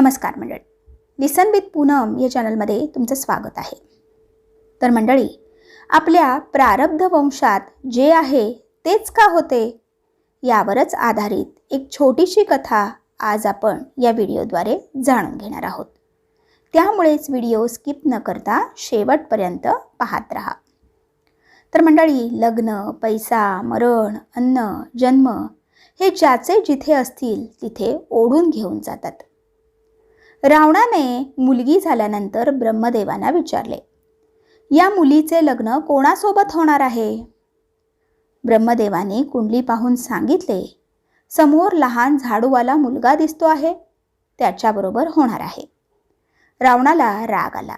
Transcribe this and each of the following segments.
नमस्कार मंडळी. लिसन विथ पूनम या चॅनलमध्ये तुमचं स्वागत आहे. तर मंडळी आपल्या प्रारब्ध वंशात जे आहे तेच का होते? यावरच आधारित एक छोटीशी कथा आज आपण या व्हिडिओद्वारे जाणून घेणार आहोत. त्यामुळेच व्हिडिओ स्किप न करता शेवटपर्यंत पाहत राहा. तर मंडळी लग्न पैसा मरण अन्न जन्म हे ज्याचे जिथे असतील तिथे ओढून घेऊन जातात. रावणाने मुलगी झाल्यानंतर ब्रह्मदेवांना विचारले या मुलीचे लग्न कोणासोबत होणार आहे? ब्रह्मदेवाने कुंडली पाहून सांगितले समोर लहान झाडूवाला मुलगा दिसतो आहे त्याच्याबरोबर होणार आहे. रावणाला राग आला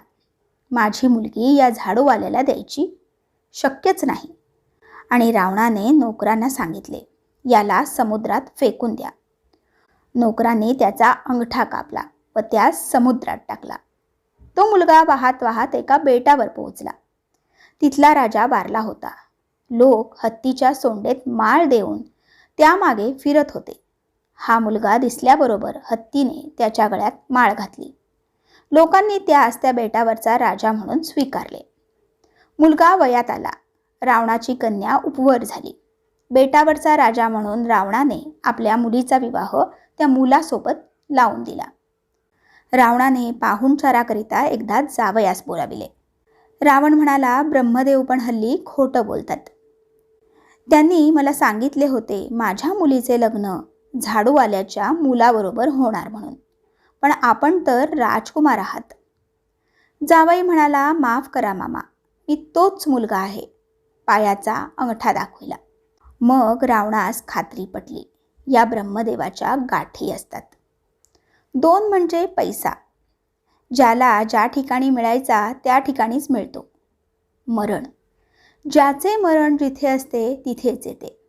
माझी मुलगी या झाडूवाल्याला द्यायची शक्यच नाही. आणि रावणाने नोकरांना सांगितले याला समुद्रात फेकून द्या. नोकराने त्याचा अंगठा कापला व त्यास समुद्रात टाकला. तो मुलगा वाहत वाहत एका बेटावर पोहोचला. तिथला राजा वारला होता. लोक हत्तीच्या सोंडेत माळ देऊन त्यामागे फिरत होते. हा मुलगा दिसल्याबरोबर हत्तीने त्याच्या गळ्यात माळ घातली. लोकांनी त्यास त्या बेटावरचा राजा म्हणून स्वीकारले. मुलगा वयात आला. रावणाची कन्या उपवर झाली. बेटावरचा राजा म्हणून रावणाने आपल्या मुलीचा विवाह त्या मुलासोबत लावून दिला. रावणाने पाहुणचाराकरिता एकदा जावयास बोलाविले. रावण म्हणाला ब्रह्मदेव पण हल्ली खोटं बोलतात. त्यांनी मला सांगितले होते माझ्या मुलीचे लग्न झाडूवाल्याच्या मुलाबरोबर होणार म्हणून. पण आपण तर राजकुमार आहात. जावई म्हणाला माफ करा मामा मी तोच मुलगा आहे. पायाचा अंगठा दाखविला. मग रावणास खात्री पटली. या ब्रह्मदेवाच्या गाठी असतात. दोन म्हणजे पैसा. ज्याला ज्या ठिकाणी मिळायचा त्या ठिकाणीच मिळतो. मरण. ज्याचे मरण जिथे असते तिथेच येते.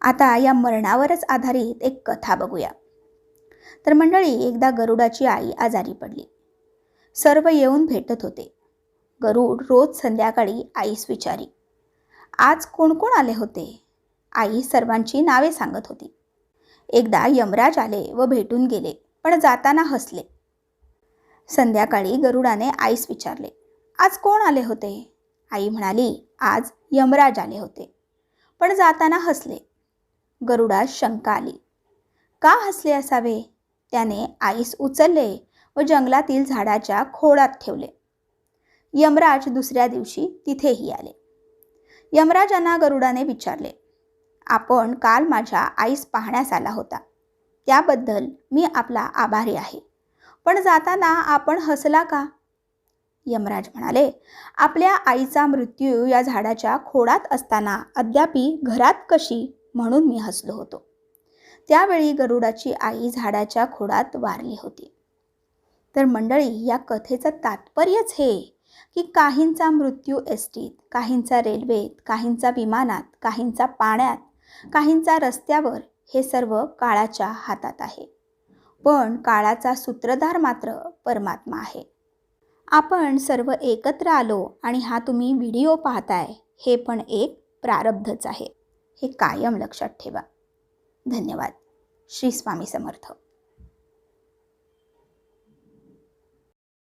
आता या मरणावरच आधारित एक कथा बघूया. तर मंडळी एकदा गरुडाची आई आजारी पडली. सर्व येऊन भेटत होते. गरुड रोज संध्याकाळी आईस विचारी आज कोण कोण आले होते? आई सर्वांची नावे सांगत होती. एकदा यमराज आले व भेटून गेले. पण जाताना हसले. संध्याकाळी गरुडाने आईस विचारले आज कोण आले होते? आई म्हणाली आज यमराज आले होते. पण जाताना हसले. गरुडास शंका आली का हसले असावे? त्याने आईस उचलले व जंगलातील झाडाच्या खोडात ठेवले. यमराज दुसऱ्या दिवशी तिथेही आले. यमराजांना गरुडाने विचारले आपण काल माझ्या आईस पाहण्यास आला होता. त्याबद्दल मी आपला आभारी आहे. पण जाताना आपण हसला का? यमराज म्हणाले आपल्या आईचा मृत्यू या झाडाच्या खोडात असताना अद्यापी घरात कशी? म्हणून मी हसलो होतो. त्यावेळी गरुडाची आई झाडाच्या खोडात वारली होती. तर मंडळी या कथेचं तात्पर्यच हे की काहींचा मृत्यू एसटीत काहींचा रेल्वेत काहींचा विमानात काहींचा पाण्यात काहींचा रस्त्यावर हे सर्व काळाच्या हातात आहे. पण काळाचा सूत्रधार मात्र परमात्मा आहे. आपण सर्व एकत्र आलो आणि हा तुम्ही व्हिडिओ पाहताय हे पण एक प्रारब्धच आहे. हे कायम लक्षात ठेवा. धन्यवाद. श्री स्वामी समर्थ.